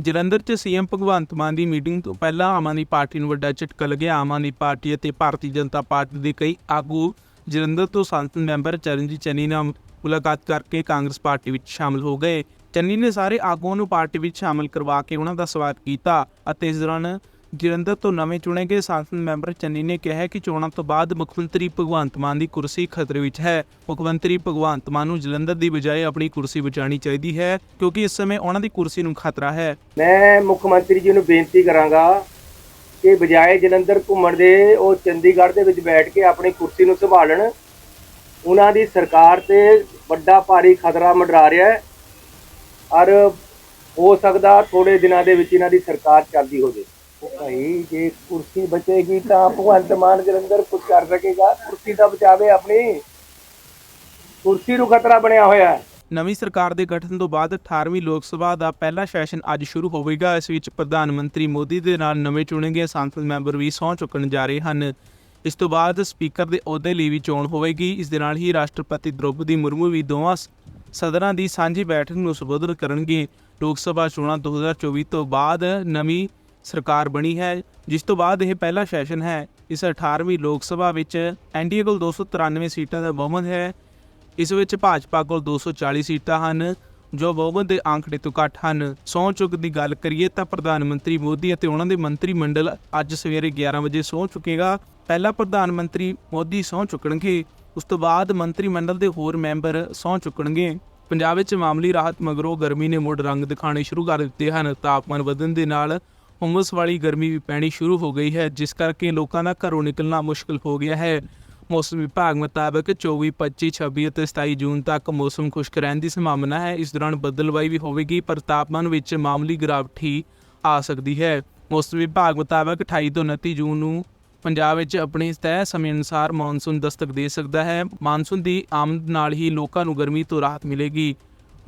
ਜਲੰਧਰ 'ਚ ਸੀਐਮ ਭਗਵੰਤ ਮਾਨ ਦੀ ਮੀਟਿੰਗ ਤੋਂ ਪਹਿਲਾਂ ਆਮ ਆਦਮੀ ਪਾਰਟੀ ਨੂੰ ਵੱਡਾ ਝਟਕਾ ਲੱਗਿਆ। ਆਮ ਆਦਮੀ ਪਾਰਟੀ ਅਤੇ ਭਾਰਤੀ ਜਨਤਾ ਪਾਰਟੀ ਦੇ ਕਈ ਆਗੂ ਜਲੰਧਰ ਤੋਂ ਸੰਸਦ ਮੈਂਬਰ ਚਰਨਜੀਤ ਚੰਨੀ ਨਾਲ ਮੁਲਾਕਾਤ ਕਰਕੇ ਕਾਂਗਰਸ ਪਾਰਟੀ ਵਿੱਚ ਸ਼ਾਮਲ ਹੋ ਗਏ। ਚੰਨੀ ਨੇ ਸਾਰੇ ਆਗੂਆਂ ਨੂੰ ਪਾਰਟੀ ਵਿੱਚ ਸ਼ਾਮਲ ਕਰਵਾ ਕੇ ਉਹਨਾਂ ਦਾ ਸਵਾਗਤ ਕੀਤਾ ਅਤੇ ਇਸ ਦੌਰਾਨ ਜਲੰਧਰ ਤੋਂ ਨਵੇਂ ਚੁਣੇ ਗਏ ਸੰਸਦ ਮੈਂਬਰ ਚੰਨੀ ਨੇ ਕਿਹਾ ਕਿ ਚੋਣਾਂ ਤੋਂ ਬਾਅਦ ਮੁੱਖ ਮੰਤਰੀ ਭਗਵੰਤ ਮਾਨ ਦੀ ਕੁਰਸੀ ਖਤਰੇ ਵਿੱਚ ਹੈ। ਮੁੱਖ ਮੰਤਰੀ ਭਗਵੰਤ ਮਾਨ ਨੂੰ ਜਲੰਧਰ ਦੀ ਬਜਾਏ ਆਪਣੀ ਕੁਰਸੀ ਬਚਾਉਣੀ ਚਾਹੀਦੀ ਹੈ, ਕਿਉਂਕਿ ਇਸ ਸਮੇਂ ਉਹਨਾਂ ਦੀ ਕੁਰਸੀ ਨੂੰ ਖਤਰਾ ਹੈ। ਮੈਂ ਮੁੱਖ ਮੰਤਰੀ ਜੀ ਨੂੰ ਬੇਨਤੀ ਕਰਾਂਗਾ ਕਿ ਬਜਾਏ ਜਲੰਧਰ ਘੁੰਮਣ ਦੇ ਉਹ ਚੰਡੀਗੜ੍ਹ ਦੇ ਵਿੱਚ ਬੈਠ ਕੇ ਆਪਣੀ ਕੁਰਸੀ ਨੂੰ ਸੰਭਾਲਣ, ਉਹਨਾਂ ਦੀ ਸਰਕਾਰ ਤੇ ਵੱਡਾ ਭਾਰੀ ਖਤਰਾ ਮੰਡਰਾ ਰਿਹਾ ਹੈ। ਔਰ ਹੋ ਸਕਦਾ ਥੋੜੇ ਦਿਨਾਂ ਦੇ ਵਿੱਚ ਇਹਨਾਂ ਦੀ ਸਰਕਾਰ ਚੱਲਦੀ ਹੋ ਜੇ ਭਾਈ, ਜੇ ਕੁਰਸੀ ਬਚੇਗੀ ਤਾਂ ਭਗਵੰਤ ਮਾਨ ਜਲੰਧਰ ਕੁਝ ਕਰ ਸਕੇਗਾ। ਕੁਰਸੀ ਤਾਂ ਬਚਾਵੇ ਆਪਣੀ। ਕੁਰਸੀ ਨੂੰ ਖਤਰਾ ਬਣਿਆ ਹੋਇਆ ਹੈ। ਨਵੀਂ ਸਰਕਾਰ ਦੇ ਗਠਨ ਤੋਂ ਬਾਅਦ 18ਵੀਂ ਲੋਕ ਸਭਾ ਦਾ ਪਹਿਲਾ ਸੈਸ਼ਨ ਅੱਜ ਸ਼ੁਰੂ ਹੋਵੇਗਾ। ਇਸ ਵਿੱਚ ਪ੍ਰਧਾਨ ਮੰਤਰੀ ਮੋਦੀ ਦੇ ਨਾਲ ਨਵੇਂ ਚੁਣੇ ਗਏ ਸੰਸਦ ਮੈਂਬਰ ਵੀ ਸਹੁੰ ਚੁੱਕਣ ਜਾ ਰਹੇ ਹਨ। ਇਸ ਤੋਂ ਬਾਅਦ ਸਪੀਕਰ ਦੇ ਅਹੁਦੇ ਲਈ ਵੀ ਚੋਣ ਹੋਵੇਗੀ। ਇਸ ਦੇ ਨਾਲ ਹੀ ਰਾਸ਼ਟਰਪਤੀ ਦ੍ਰੋਪਦੀ ਮੁਰਮੂ ਵੀ ਦੋਵਾਂ ਸ- ਸਦਨਾਂ ਦੀ ਸਾਂਝੀ ਬੈਠਕ ਨੂੰ ਸੰਬੋਧਨ ਕਰਨਗੇ। ਲੋਕ ਸਭਾ ਚੋਣਾਂ 2024 ਤੋਂ ਬਾਅਦ ਨਵੀਂ ਸਰਕਾਰ ਬਣੀ ਹੈ, ਜਿਸ ਤੋਂ ਬਾਅਦ ਇਹ ਪਹਿਲਾ ਸੈਸ਼ਨ ਹੈ। ਇਸ 18ਵੀਂ ਲੋਕ ਸਭਾ ਵਿੱਚ ਐਨਡੀਏ ਕੋਲ 293 ਸੀਟਾਂ ਦਾ ਬਹੁਮਤ ਹੈ। ਇਸ ਵਿੱਚ ਭਾਜਪਾ ਕੋਲ 240 ਸੀਟਾਂ ਹਨ, ਜੋ ਬਹੁਮਤ ਦੇ ਆંકੜੇ ਤੋਂ ਘੱਟ ਹਨ। ਸਹੁੰ ਚੁੱਕ ਦੀ ਗੱਲ ਕਰੀਏ ਤਾਂ ਪ੍ਰਧਾਨ ਮੰਤਰੀ ਮੋਦੀ ਅਤੇ ਉਹਨਾਂ ਦੇ ਮੰਤਰੀ ਮੰਡਲ ਅੱਜ ਸਵੇਰੇ 11 ਵਜੇ ਸਹੁੰ ਚੁੱਕੇਗਾ। ਪਹਿਲਾ ਪ੍ਰਧਾਨ ਮੰਤਰੀ ਮੋਦੀ ਸਹੁੰ ਚੁੱਕਣਗੇ, ਉਸ ਤੋਂ ਬਾਅਦ ਮੰਤਰੀ ਮੰਡਲ ਦੇ ਹੋਰ ਮੈਂਬਰ ਸਹੁੰ ਚੁੱਕਣਗੇ। ਪੰਜਾਬ ਵਿੱਚ ਮਾਮੂਲੀ ਰਾਹਤ ਮਗਰੋਂ ਗਰਮੀ ਨੇ ਮੁੜ ਰੰਗ ਦਿਖਾਣੇ ਸ਼ੁਰੂ ਕਰ ਦਿੱਤੇ ਹਨ। ਤਾਪਮਾਨ ਵਧਣ ਦੇ ਨਾਲ ਹੁਮਸ ਵਾਲੀ ਗਰਮੀ ਵੀ ਪੈਣੀ ਸ਼ੁਰੂ ਹੋ ਗਈ ਹੈ, ਜਿਸ ਕਰਕੇ ਲੋਕਾਂ ਦਾ ਘਰੋਂ ਨਿਕਲਣਾ ਮੁਸ਼ਕਲ ਹੋ ਗਿਆ ਹੈ। ਮੌਸਮ ਵਿਭਾਗ ਮੁਤਾਬਕ 24 25 26 ਅਤੇ 27 ਜੂਨ ਤੱਕ ਮੌਸਮ ਖੁਸ਼ਕ ਰਹਿਣ ਦੀ ਸੰਭਾਵਨਾ ਹੈ। ਇਸ ਦੌਰਾਨ ਬੱਦਲਵਾਈ ਵੀ ਹੋਵੇਗੀ, ਪਰ ਤਾਪਮਾਨ ਵਿੱਚ ਮਾਮੂਲੀ ਗਿਰਾਵਟ ਹੀ ਆ ਸਕਦੀ ਹੈ। ਮੌਸਮ ਵਿਭਾਗ ਮੁਤਾਬਕ 28 ਤੋਂ 29 ਜੂਨ ਨੂੰ ਪੰਜਾਬ ਵਿੱਚ ਆਪਣੇ ਤੈਅ ਸਮੇਂ ਅਨੁਸਾਰ ਮੌਨਸੂਨ ਦਸਤਕ ਦੇ ਸਕਦਾ ਹੈ। ਮੌਨਸੂਨ ਦੀ ਆਮਦ ਨਾਲ ਹੀ ਲੋਕਾਂ ਨੂੰ ਗਰਮੀ ਤੋਂ ਰਾਹਤ ਮਿਲੇਗੀ।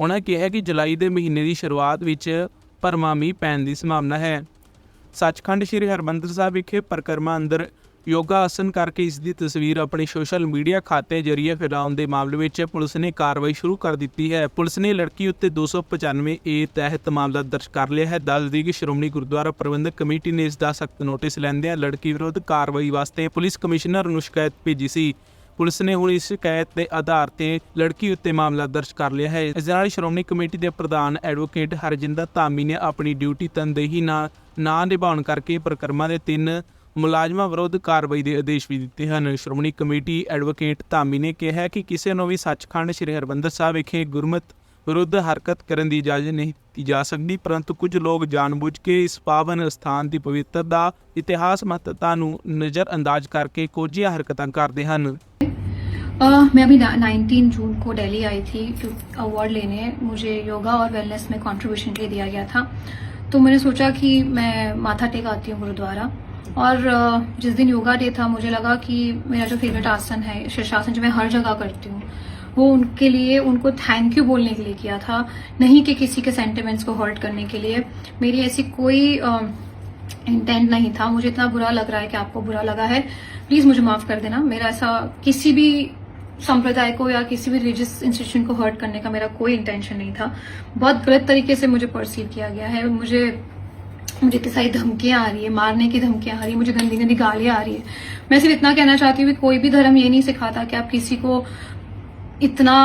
ਉਹਨਾਂ ਕਿਹਾ ਕਿ ਜੁਲਾਈ ਦੇ ਮਹੀਨੇ ਦੀ ਸ਼ੁਰੂਆਤ ਵਿੱਚ ਭਰਮਾ ਮੀਂਹ ਪੈਣ ਦੀ ਸੰਭਾਵਨਾ ਹੈ। ਸੱਚਖੰਡ ਸ੍ਰੀ ਹਰਮੰਦਰ ਸਾਹਿਬ ਵਿਖੇ ਪਰਿਕਰਮਾ ਅੰਦਰ ਯੋਗਾ ਆਸਨ ਕਰਕੇ ਇਸ ਦੀ ਤਸਵੀਰ ਆਪਣੇ ਸੋਸ਼ਲ ਮੀਡੀਆ ਖਾਤੇ ਜ਼ਰੀਏ ਫੈਲਾਉਣ ਦੇ ਮਾਮਲੇ ਵਿੱਚ ਪੁਲਿਸ ਨੇ ਕਾਰਵਾਈ ਸ਼ੁਰੂ ਕਰ ਦਿੱਤੀ ਹੈ। ਪੁਲਿਸ ਨੇ ਲੜਕੀ ਉੱਤੇ 295 ਏ ਤਹਿਤ ਮਾਮਲਾ ਦਰਜ ਕਰ ਲਿਆ ਹੈ। ਦੱਸ ਦਈਏ ਕਿ ਸ਼੍ਰੋਮਣੀ ਗੁਰਦੁਆਰਾ ਪ੍ਰਬੰਧਕ ਕਮੇਟੀ ਨੇ ਇਸ ਦਾ ਸਖਤ ਨੋਟਿਸ ਲੈਂਦਿਆਂ ਲੜਕੀ ਵਿਰੁੱਧ ਕਾਰਵਾਈ ਵਾਸਤੇ ਪੁਲਿਸ ਕਮਿਸ਼ਨਰ ਨੂੰ ਸ਼ਿਕਾਇਤ ਭੇਜੀ ਸੀ। ਪੁਲਿਸ ਨੇ ਹੁਣ ਇਸ ਸ਼ਿਕਾਇਤ ਦੇ ਆਧਾਰ ਤੇ ਲੜਕੀ ਉੱਤੇ ਮਾਮਲਾ ਦਰਜ ਕਰ ਲਿਆ ਹੈ। ਇਸ ਨਾਲ ਸ਼੍ਰੋਮਣੀ ਕਮੇਟੀ ਦੇ ਪ੍ਰਧਾਨ ਐਡਵੋਕੇਟ ਹਰਜਿੰਦਰ ਧਾਮੀ ਨੇ ਆਪਣੀ ਡਿਊਟੀ ਤਨਦੇਹੀ ਨਾਲ ਨਾ ਨਿਭਾਉਣ ਕਰਕੇ ਪ੍ਰਕਰਮਾਂ ਦੇ ਤਿੰਨ ਮੁਲਾਜ਼ਮਾਂ ਵਿਰੁੱਧ ਕਾਰਵਾਈ ਦੇ ਆਦੇਸ਼ ਵੀ ਦਿੱਤੇ ਹਨ। ਸ਼੍ਰੋਮਣੀ ਕਮੇਟੀ ਐਡਵੋਕੇਟ ਧਾਮੀ ਨੇ ਕਿਹਾ ਕਿ ਕਿਸੇ ਨੂੰ ਵੀ ਸੱਚਖੰਡ ਸ੍ਰੀ ਹਰਿਮੰਦਰ ਸਾਹਿਬ ਵਿਖੇ ਗੁਰਮਤ ਵਿਰੁੱਧ ਹਰਕਤ ਕਰਨ ਦੀ ਇਜਾਜ਼ਤ ਨਹੀਂ ਦਿੱਤੀ ਜਾ ਸਕਦੀ ਪਰੰਤੂ ਕੁਝ ਲੋਕ ਜਾਣਬੁੱਝ ਕੇ ਇਸ ਪਾਵਨ ਸਥਾਨ ਦੀ ਪਵਿੱਤਰਤਾ ਇਤਿਹਾਸ ਮਹੱਤਤਾ ਨੂੰ ਨਜ਼ਰ ਅੰਦਾਜ਼ ਕਰਕੇ ਕੋਝੀਆਂ ਹਰਕਤਾਂ ਕਰਦੇ ਹਨ अ, मैं अभी नाइनटीन जून को दिल्ली आई थी अवार्ड लेने मुझे योगा और वेलनेस में कंट्रीब्यूशन के लिए दिया गया था तो मैंने सोचा कि मैं माथा टेक आती हूँ गुरुद्वारा और अ, जिस दिन योगा डे था मुझे लगा कि मेरा जो फेवरेट आसन है शीर्षासन जो मैं हर जगह करती हूँ वो उनके लिए, उनको थैंक यू बोलने के लिए किया था, नहीं कि किसी के सेंटिमेंट्स को हर्ट करने के लिए। मेरी ऐसी कोई इंटेंट नहीं था। मुझे इतना बुरा लग रहा है कि आपको बुरा लगा है। प्लीज़ मुझे माफ़ कर देना। मेरा ऐसा किसी भी संप्रदाय को या किसी भी रिलीजियस इंस्टीट्यूशन को हर्ट करने का मेरा कोई इंटेंशन नहीं था। बहुत गलत तरीके से मुझे परसीव किया गया है। मुझे मुझे इतनी सारी धमकियाँ आ रही है, मारने की धमकियाँ आ रही है, मुझे गंदी गंदी गालियाँ आ रही है। मैं सिर्फ़ इतना कहना चाहती हूँ कि कोई भी धर्म ये नहीं सिखाता कि आप किसी को इतना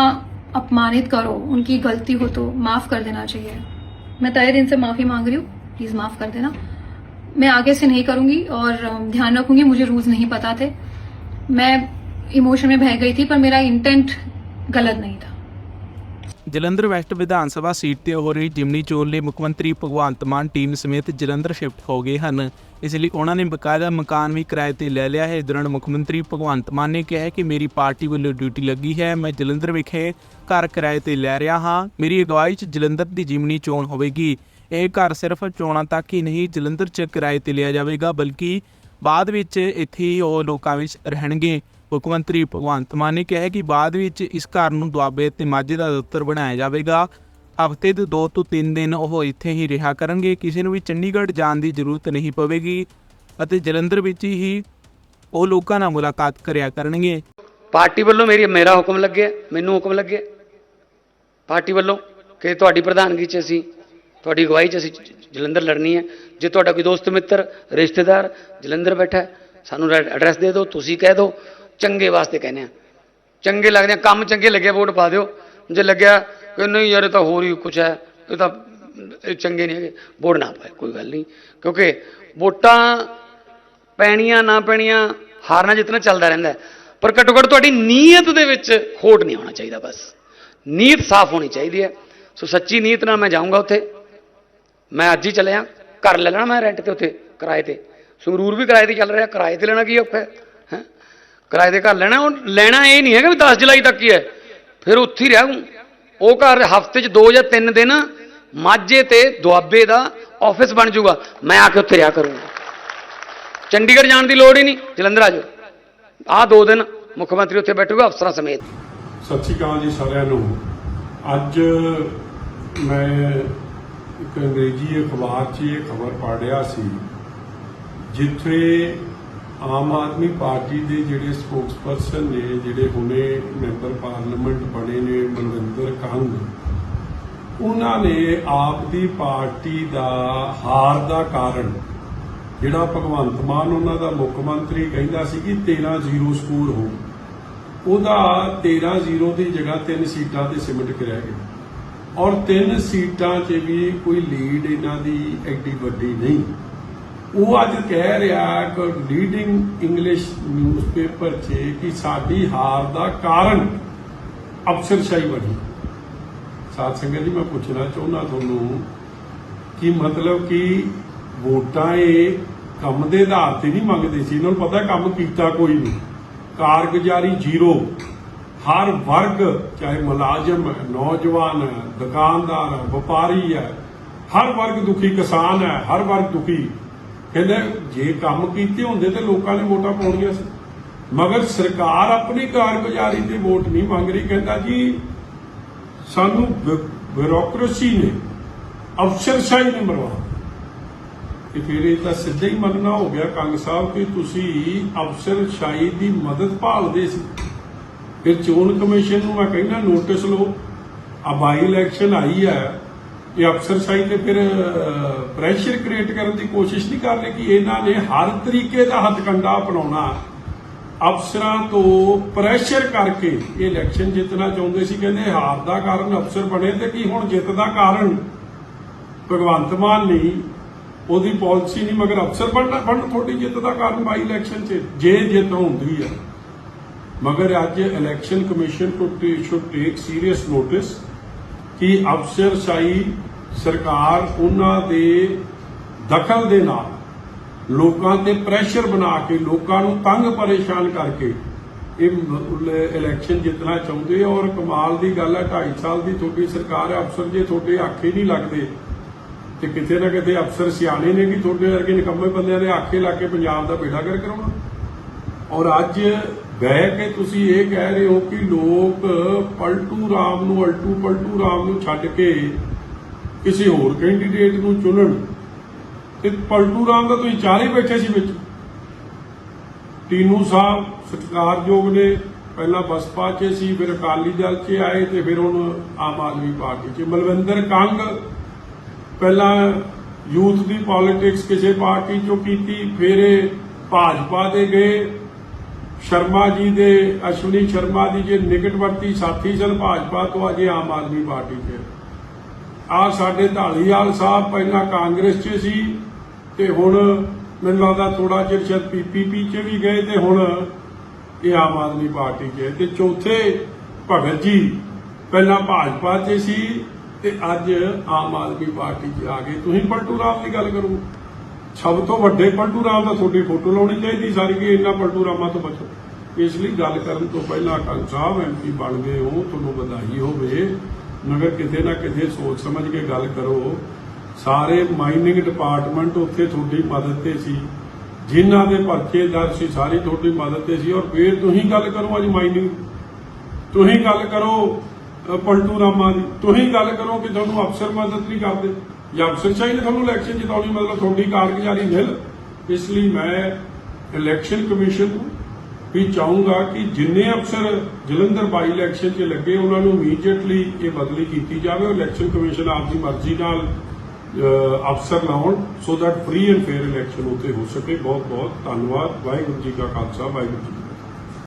अपमानित करो, उनकी गलती हो तो माफ़ कर देना चाहिए। मैं तय दिन से माफ़ी मांग रही हूँ प्लीज़ माफ़ कर देना। मैं आगे से नहीं करूँगी और ध्यान रखूँगी, मुझे रूल्स नहीं पता थे। मैं इमोशन में बह गई थी, पर मेरा इंटेंट गलत नहीं था। ਜਲੰਧਰ ਵੈਸਟ ਵਿਧਾਨ ਸਭਾ ਸੀਟ ਤੇ ਹੋ ਰਹੀ ਜਿਮਨੀ ਚੋਣ ਲਈ ਮੁੱਖ ਮੰਤਰੀ ਭਗਵੰਤ ਮਾਨ ਟੀਮ ਸਮੇਤ ਜਲੰਧਰ ਸ਼ਿਫਟ ਹੋ ਗਏ ਹਨ। ਇਸ ਲਈ ਉਹਨਾਂ ਨੇ ਬਕਾਇਦਾ ਮਕਾਨ ਵੀ ਕਿਰਾਏ ਤੇ ਲੈ ਲਿਆ ਹੈ। ਇਸ ਦੌਰਾਨ ਮੁੱਖ ਮੰਤਰੀ ਭਗਵੰਤ ਮਾਨ ਨੇ ਕਿਹਾ ਕਿ ਮੇਰੀ ਪਾਰਟੀ ਵੱਲੋਂ ਡਿਊਟੀ ਲੱਗੀ ਹੈ। ਮੈਂ ਜਲੰਧਰ ਵਿਖੇ ਘਰ ਕਿਰਾਏ ਤੇ ਲੈ ਰਿਹਾ ਹਾਂ। ਮੇਰੀ ਅਗਵਾਈ 'ਚ ਜਲੰਧਰ ਦੀ ਜਿਮਨੀ ਚੋਣ ਹੋਵੇਗੀ। ਇਹ ਘਰ ਸਿਰਫ ਚੋਣਾਂ ਤੱਕ ਹੀ ਨਹੀਂ ਜਲੰਧਰ 'ਚ ਕਿਰਾਏ ਤੇ ਲਿਆ ਜਾਵੇਗਾ, ਬਲਕਿ ਬਾਅਦ ਵਿੱਚ ਇੱਥੇ ਹੀ ਉਹ ਲੋਕਾਂ ਵਿੱਚ ਰਹਿਣਗੇ। ਮੁੱਖ ਮੰਤਰੀ ਭਗਵੰਤ ਮਾਨ ਨੇ ਕਿਹਾ ਕਿ ਬਾਅਦ ਵਿੱਚ ਇਸ ਘਰ ਨੂੰ ਦੁਆਬੇ ਤੇ ਮਾਝੇ ਦਾ ਦਫ਼ਤਰ ਬਣਾਇਆ ਜਾਵੇਗਾ। ਹਫ਼ਤੇ ਦੇ 2 ਤੋਂ 3 ਦਿਨ ਉਹ ਇੱਥੇ ਹੀ ਰਿਹਾ ਕਰਨਗੇ। ਕਿਸੇ ਨੂੰ ਵੀ ਚੰਡੀਗੜ੍ਹ ਜਾਣ ਦੀ ਜ਼ਰੂਰਤ ਨਹੀਂ ਪਵੇਗੀ ਅਤੇ ਜਲੰਧਰ ਵਿੱਚ ਹੀ ਉਹ ਲੋਕਾਂ ਨਾਲ ਮੁਲਾਕਾਤ ਕਰਿਆ ਕਰਨਗੇ। ਪਾਰਟੀ ਵੱਲੋਂ ਮੇਰੀ, ਮੇਰਾ ਹੁਕਮ ਲੱਗਿਆ, ਮੈਨੂੰ ਹੁਕਮ ਲੱਗਿਆ। ਪਾਰਟੀ ਵੱਲੋਂ ਕਿ ਤੁਹਾਡੀ ਪ੍ਰਧਾਨਗੀ 'ਚ ਅਸੀਂ, ਤੁਹਾਡੀ ਅਗਵਾਈ 'ਚ ਅਸੀਂ ਜਲੰਧਰ ਲੜਨੀ ਹੈ। ਜੇ ਤੁਹਾਡਾ ਕੋਈ ਦੋਸਤ ਮਿੱਤਰ, ਰਿਸ਼ਤੇਦਾਰ ਜਲੰਧਰ ਬੈਠਾ ਸਾਨੂੰ ਐਡਰੈਸ ਦੇ ਦਿਓ, ਤੁਸੀਂ ਕਹਿ ਦਿਓ। ਚੰਗੇ ਵਾਸਤੇ ਕਹਿੰਦੇ ਆ। ਚੰਗੇ ਲੱਗਦੇ ਆ, ਕੰਮ ਚੰਗੇ ਲੱਗਿਆ, ਵੋਟ ਪਾ ਦਿਓ। ਜੇ ਲੱਗਿਆ ਕਿ ਨਹੀਂ ਯਾਰ, ਇਹ ਤਾਂ ਹੋਰ ਹੀ ਕੁਝ ਹੈ, ਇਹ ਤਾਂ ਇਹ ਚੰਗੇ ਨਹੀਂ ਹੈਗੇ, ਵੋਟ ਨਾ ਪਾਏ, ਕੋਈ ਗੱਲ ਨਹੀਂ। ਕਿਉਂਕਿ ਵੋਟਾਂ ਪੈਣੀਆਂ, ਨਾ ਪੈਣੀਆਂ, ਹਾਰਨਾ ਜਿੱਤਣਾ ਚੱਲਦਾ ਰਹਿੰਦਾ ਪਰ ਘੱਟੋ ਘੱਟ ਤੁਹਾਡੀ ਨੀਅਤ ਦੇ ਵਿੱਚ ਖੋਟ ਨਹੀਂ ਆਉਣਾ ਚਾਹੀਦਾ ਬਸ। ਨੀਅਤ ਸਾਫ਼ ਹੋਣੀ ਚਾਹੀਦੀ ਹੈ। ਸੋ ਸੱਚੀ ਨੀਅਤ ਨਾਲ ਮੈਂ ਜਾਊਂਗਾ ਉੱਥੇ। ਮੈਂ ਅੱਜ ਹੀ ਚੱਲਿਆ, ਘਰ ਲੈ ਲੈਣਾ ਮੈਂ ਰੈਂਟ ਤੇ ਉੱਥੇ, ਕਿਰਾਏ ਤੇ। ਸੰਗਰੂਰ ਵੀ ਕਿਰਾਏ ਤੇ ਚੱਲ ਰਿਹਾ, ਕਿਰਾਏ ਤੇ ਲੈਣਾ ਕੀ ਔਖਾ ਹੈ, ਹੈਂ? ਕਿਰਾਏ ਦੇ ਘਰ ਲੈਣਾ, ਉਹ ਲੈਣਾ ਇਹ ਨਹੀਂ ਹੈਗਾ ਵੀ 10 ਜੁਲਾਈ ਤੱਕ ਹੀ ਹੈ। ਫਿਰ ਉੱਥੇ ਹੀ ਰਹਿ ਉਹ ਘਰ ਹਫ਼ਤੇ 'ਚ 2 ਜਾਂ 3 ਦਿਨ ਮਾਝੇ ਤੇ ਦੁਆਬੇ ਦਾ ਆਫਿਸ ਬਣ ਜਾਊਗਾ। ਮੈਂ ਆ ਕੇ ਉੱਥੇ ਰਿਹਾ ਕਰੂੰਗਾ। ਚੰਡੀਗੜ੍ਹ ਜਾਣ ਦੀ ਲੋੜ ਹੀ ਨਹੀਂ। ਜਲੰਧਰ ਆ ਜਾਓ। ਆਹ ਦੋ ਦਿਨ ਮੁੱਖ ਮੰਤਰੀ ਉੱਥੇ ਬੈਠੂਗਾ, ਅਫਸਰਾਂ ਸਮੇਤ। ਸਤਿ ਸ਼੍ਰੀ ਅਕਾਲ ਜੀ ਸਾਰਿਆਂ ਨੂੰ। ਅੱਜ ਮੈਂ ਇੱਕ ਅੰਗਰੇਜ਼ੀ ਅਖਬਾਰ 'ਚ ਇਹ ਖਬਰ ਪੜ੍ਹ ਰਿਹਾ ਸੀ, ਜਿੱਥੇ ਆਮ ਆਦਮੀ ਪਾਰਟੀ ਦੇ ਜਿਹੜੇ ਸਪੋਕਸਪਰਸਨ ਨੇ, ਜਿਹੜੇ ਹੁਣੇ ਮੈਂਬਰ ਪਾਰਲੀਮੈਂਟ ਬਣੇ ਨੇ ਮਨਵਿੰਦਰ ਕੰਗ, ਉਹਨਾਂ ਨੇ ਆਪ ਦੀ ਪਾਰਟੀ ਦਾ ਹਾਰ ਦਾ ਕਾਰਨ, ਜਿਹੜਾ ਭਗਵੰਤ ਮਾਨ ਉਹਨਾਂ ਦਾ ਮੁੱਖ ਮੰਤਰੀ ਕਹਿੰਦਾ ਸੀ ਕਿ 13-0 ਸਕੋਰ ਹੋ ਉਹਦਾ 13-0 ਦੀ ਜਗ੍ਹਾ ਤਿੰਨ ਸੀਟਾਂ ਤੇ ਸਿਮਟ ਕੇ ਰਹਿ ਗਏ ਔਰ ਤਿੰਨ ਸੀਟਾਂ 'ਚ ਵੀ ਕੋਈ ਲੀਡ ਇਹਨਾਂ ਦੀ ਐਡੀ ਵੱਡੀ ਨਹੀਂ। ਉਹ ਅੱਜ ਕਹਿ ਰਿਹਾ ਕਿ ਲੀਡਿੰਗ ਇੰਗਲਿਸ਼ ਨਿਊਜ਼ਪੇਪਰ 'ਚ ਕਿ ਸਾਡੀ ਹਾਰ ਦਾ ਕਾਰਨ ਅਫਸਰਸ਼ਾਹੀ ਬਣੀ। ਸਾਧ ਸੰਗਤ ਜੀ, ਮੈਂ ਪੁੱਛਣਾ ਚਾਹੁੰਦਾ ਤੁਹਾਨੂੰ ਕਿ ਮਤਲਬ ਕਿ ਵੋਟਾਂ ਇਹ ਕੰਮ ਦੇ ਆਧਾਰ ਤੇ ਨਹੀਂ ਮੰਗਦੇ ਸੀ। ਇਹਨਾਂ ਨੂੰ ਪਤਾ ਕੰਮ ਕੀਤਾ ਕੋਈ ਨਹੀਂ। ਕਾਰਗੁਜ਼ਾਰੀ ਜ਼ੀਰੋ। ਹਰ ਵਰਗ, ਚਾਹੇ ਮੁਲਾਜ਼ਮ ਹੈ, ਨੌਜਵਾਨ ਹੈ, ਦੁਕਾਨਦਾਰ ਹੈ, ਵਪਾਰੀ ਹੈ, ਹਰ ਵਰਗ ਦੁਖੀ ਕਿਸਾਨ ਹੈ, ਹਰ ਵਰਗ ਦੁਖੀ। ਕਹਿੰਦੇ ਜੇ ਕੰਮ ਕੀਤੇ ਹੁੰਦੇ ਤੇ ਲੋਕਾਂ ਨੇ ਵੋਟਾਂ ਪਾਉਣੀਆਂ ਸੀ। ਮਗਰ ਸਰਕਾਰ ਆਪਣੀ ਕਾਰਗੁਜ਼ਾਰੀ ਤੇ ਵੋਟ ਨਹੀਂ ਮੰਗ ਰਹੀ, ਕਹਿੰਦਾ ਜੀ, ਸਾਨੂੰ ਬਿਊਰੋਕ੍ਰੇਸੀ ਨੇ, ਅਫਸਰਸ਼ਾਹੀ ਨੇ ਮਰਵਾ ਤੇ ਫਿਰ ਇਹ ਤਾਂ ਸਿੱਧਾ ਹੀ ਮੰਨਣਾ ਹੋ ਗਿਆ ਕੰਗ ਸਾਹਿਬ ਕਿ ਤੁਸੀਂ ਅਫਸਰਸ਼ਾਹੀ ਦੀ ਮਦਦ ਭਾਲਦੇ ਸੀ। ਫਿਰ ਚੋਣ ਕਮਿਸ਼ਨ ਨੂੰ ਮੈਂ ਕਹਿੰਦਾ ਨੋਟਿਸ ਲਓ, ਆ ਬਾਈ ਇਲੈਕਸ਼ਨ ਆਈ ਹੈ ਇਹ ਅਫਸਰਸ਼ਾਹੀ ਤੇ ਫਿਰ ਪ੍ਰੈਸ਼ਰ ਕ੍ਰੀਏਟ ਕਰਨ ਦੀ ਕੋਸ਼ਿਸ਼ ਨਹੀਂ ਕਰ ਰਹੇ ਕਿ ਇਹਨਾਂ ਨੇ ਹਰ ਤਰੀਕੇ ਦਾ ਹੱਥਕੰਡਾ ਅਪਣਾਉਣਾ। ਅਫਸਰਾਂ ਤੋਂ ਪ੍ਰੈਸ਼ਰ ਕਰਕੇ ਇਹ ਇਲੈਕਸ਼ਨ ਜਿੱਤਣਾ ਚਾਹੁੰਦੇ ਸੀ, ਕਹਿੰਦੇ ਹਾਰ ਦਾ ਕਾਰਨ ਅਫਸਰ ਬਣੇ ਤੇ ਕੀ ਹੁਣ ਜਿੱਤ ਦਾ ਕਾਰਨ? ਭਗਵੰਤ ਮਾਨ ਨਹੀਂ ਉਹਦੀ ਪਾਲਿਸੀ ਨਹੀਂ, ਮਗਰ ਅਫਸਰ ਬਣਨਾ ਬਣ ਤੁਹਾਡੀ ਜਿੱਤ ਦਾ ਕਾਰਨ ਬਾਈ ਇਲੈਕਸ਼ਨ 'ਚ, ਜੇ ਜਿੱਤ ਹੁੰਦੀ ਹੈ ਮਗਰ ਅੱਜ election commission too should take serious notice ਕਿ ਅਫਸਰਸ਼ਾਹੀ ਸਰਕਾਰ ਉਹਨਾਂ ਦੇ ਦਖਲ ਦੇ ਨਾਲ ਲੋਕਾਂ ਤੇ ਪ੍ਰੈਸ਼ਰ ਬਣਾ ਕੇ ਲੋਕਾਂ ਨੂੰ ਤੰਗ ਪਰੇਸ਼ਾਨ ਕਰਕੇ ਇਹ ਇਲੈਕਸ਼ਨ ਜਿੱਤਣਾ ਚਾਹੁੰਦੇ ਆ ਔਰ ਕਮਾਲ ਦੀ ਗੱਲ ਹੈ 2.5 ਸਾਲ ਦੀ ਤੁਹਾਡੀ ਸਰਕਾਰ ਹੈ ਅਫਸਰ ਜੇ ਤੁਹਾਡੇ ਆਖੇ ਨਹੀਂ ਲੱਗਦੇ ਤੇ ਕਿਤੇ ਨਾ ਕਿਤੇ ਅਫਸਰ ਸਿਆਣੇ ਨੇ ਕਿ ਤੁਹਾਡੇ ਵਰਗੇ ਨਿਕੰਮੇ ਬੰਦਿਆਂ ਦੇ ਆਖੇ ਲਾ ਕੇ ਪੰਜਾਬ ਦਾ ਬੇੜਾ ਕਰ ਕਰਾਉਣਾ। ਔਰ ਅੱਜ ਬਹਿ ਕੇ ਤੁਸੀਂ ਇਹ ਕਹਿ ਰਹੇ ਹੋ ਕਿ ਲੋਕ ਪਲਟੂ ਰਾਮ ਨੂੰ ਅਲਟੂ ਪਲਟੂ ਰਾਮ ਨੂੰ ਛੱਡ ਕੇ ਕਿਸੇ ਹੋਰ ਕੈਂਡੀਡੇਟ ਨੂੰ ਚੁਣਨ। ਤੇ ਪਲਟੂ ਰਾਮ ਦਾ ਤੁਸੀਂ ਚਾਰੇ ਬੈਠੇ ਸੀ ਵਿੱਚ। ਟੀਨੂ ਸਾਹਿਬ ਸਤਿਕਾਰਯੋਗ ਨੇ, ਪਹਿਲਾਂ ਬਸਪਾ 'ਚ ਸੀ, ਫਿਰ ਅਕਾਲੀ ਦਲ 'ਚ ਆਏ ਤੇ ਫਿਰ ਹੁਣ ਆਮ ਆਦਮੀ ਪਾਰਟੀ 'ਚ। ਮਲਵਿੰਦਰ ਕੰਗ ਪਹਿਲਾਂ ਯੂਥ ਦੀ ਪੋਲਿਟਿਕਸ ਕਿਸੇ ਪਾਰਟੀ 'ਚੋਂ ਕੀਤੀ, ਫਿਰ ਭਾਜਪਾ ਦੇ ਗਏ। ਸ਼ਰਮਾ ਜੀ ਦੇ, ਅਸ਼ਵਨੀ ਸ਼ਰਮਾ ਦੀ ਜੇ ਨਿਕਟਵਰਤੀ ਸਾਥੀ ਸਨ, ਭਾਜਪਾ ਤੋਂ ਅਜੇ ਆਮ ਆਦਮੀ ਪਾਰਟੀ 'ਚ। ਆ ਸਾਡੇ ਢਾਲੀਵਾਲ ਸਾਹਿਬ ਪਹਿਲਾਂ ਕਾਂਗਰਸ 'ਚ ਸੀ ਤੇ ਹੁਣ ਮੈਨੂੰ ਲੱਗਦਾ ਥੋੜਾ ਚਿਰ ਸ਼ਾਇਦ ਪੀਪੀਪੀ 'ਚ ਵੀ ਗਏ ਤੇ ਹੁਣ ਇਹ ਆਮ ਆਦਮੀ ਪਾਰਟੀ 'ਚ ਤੇ ਚੌਥੇ ਭਗਤ ਜੀ ਪਹਿਲਾਂ ਭਾਜਪਾ 'ਚ ਸੀ ਤੇ ਅੱਜ ਆਮ ਆਦਮੀ ਪਾਰਟੀ 'ਚ ਆ ਗਏ। ਤੁਸੀਂ ਪਲਟੂ ਰਾਮ ਦੀ ਗੱਲ ਕਰੋ। ਸਭ ਤੋਂ ਵੱਡੇ ਪਲਟੂ ਰਾਮ ਦਾ ਤੁਹਾਡੀ ਫੋਟੋ ਲਾਉਣੀ ਚਾਹੀਦੀ ਸਾਰੀ ਕਿ ਇੰਨਾ ਪਲਟੂ ਰਾਮਾਂ ਤੋਂ ਬਚੋ। ਇਸ ਲਈ ਗੱਲ ਕਰਨ ਤੋਂ ਪਹਿਲਾਂ ਕੰਗ ਸਾਹਿਬ ਐਮਪੀ ਬਣ ਗਏ ਹੋ, ਤੁਹਾਨੂੰ ਵਧਾਈ ਹੋਵੇ। ਮਗਰ ਕਿਤੇ ਨਾ ਕਿਤੇ ਸੋਚ ਸਮਝ ਕੇ ਗੱਲ ਕਰੋ। ਸਾਰੇ ਮਾਈਨਿੰਗ ਡਿਪਾਰਟਮੈਂਟ ਉੱਥੇ ਤੁਹਾਡੀ ਮਦਦ ਤੇ ਸੀ। ਜਿਨ੍ਹਾਂ ਦੇ ਪਰਚੇ ਦਰਜ ਸੀ, ਸਾਰੀ ਤੁਹਾਡੀ ਮਦਦ ਤੇ ਸੀ। ਔਰ ਫੇਰ ਤੁਸੀਂ ਗੱਲ ਕਰੋ ਅੱਜ ਮਾਈਨਿੰਗ ਤੁਸੀਂ ਗੱਲ ਕਰੋ ਪਲਟੂ ਰਾਮਾ ਦੀ। ਤੁਸੀਂ ਗੱਲ ਕਰੋ ਕਿ ਤੁਹਾਨੂੰ ਅਫਸਰ ਮਦਦ ਨਹੀਂ ਕਰਦੇ। ਜਾਂ ਅਫਸਰ ਚਾਹੀਦੇ ਤੁਹਾਨੂੰ ਇਲੈਕਸ਼ਨ ਜਿਤਾਉਣੀ ਮਤਲਬ ਤੁਹਾਡੀ ਕਾਰਗੁਜ਼ਾਰੀ ਮਿਲ ਇਸ ਲਈ ਮੈਂ ਇਲੈਕਸ਼ਨ ਕਮਿਸ਼ਨ ਨੂੰ ਵੀ ਚਾਹੂੰਗਾ ਕਿ ਜਿੰਨੇ ਅਫਸਰ ਜਲੰਧਰ ਬਾਈ ਇਲੈਕਸ਼ਨ 'ਚ ਲੱਗੇ, ਉਹਨਾਂ ਨੂੰ ਇਮੀਡੀਏਟਲੀ ਇਹ ਬਦਲੀ ਕੀਤੀ ਜਾਵੇ ਉਹ ਇਲੈਕਸ਼ਨ ਕਮਿਸ਼ਨ ਆਪ ਦੀ ਮਰਜ਼ੀ ਨਾਲ ਅਫਸਰ ਲਾਉਣ so that free and fair election ਉੱਤੇ ਹੋ ਸਕੇ। ਬਹੁਤ ਬਹੁਤ ਧੰਨਵਾਦ। ਵਾਹਿਗੁਰੂ ਜੀ ਕਾ ਖਾਲਸਾ, ਵਾਹਿਗੁਰੂ ਜੀ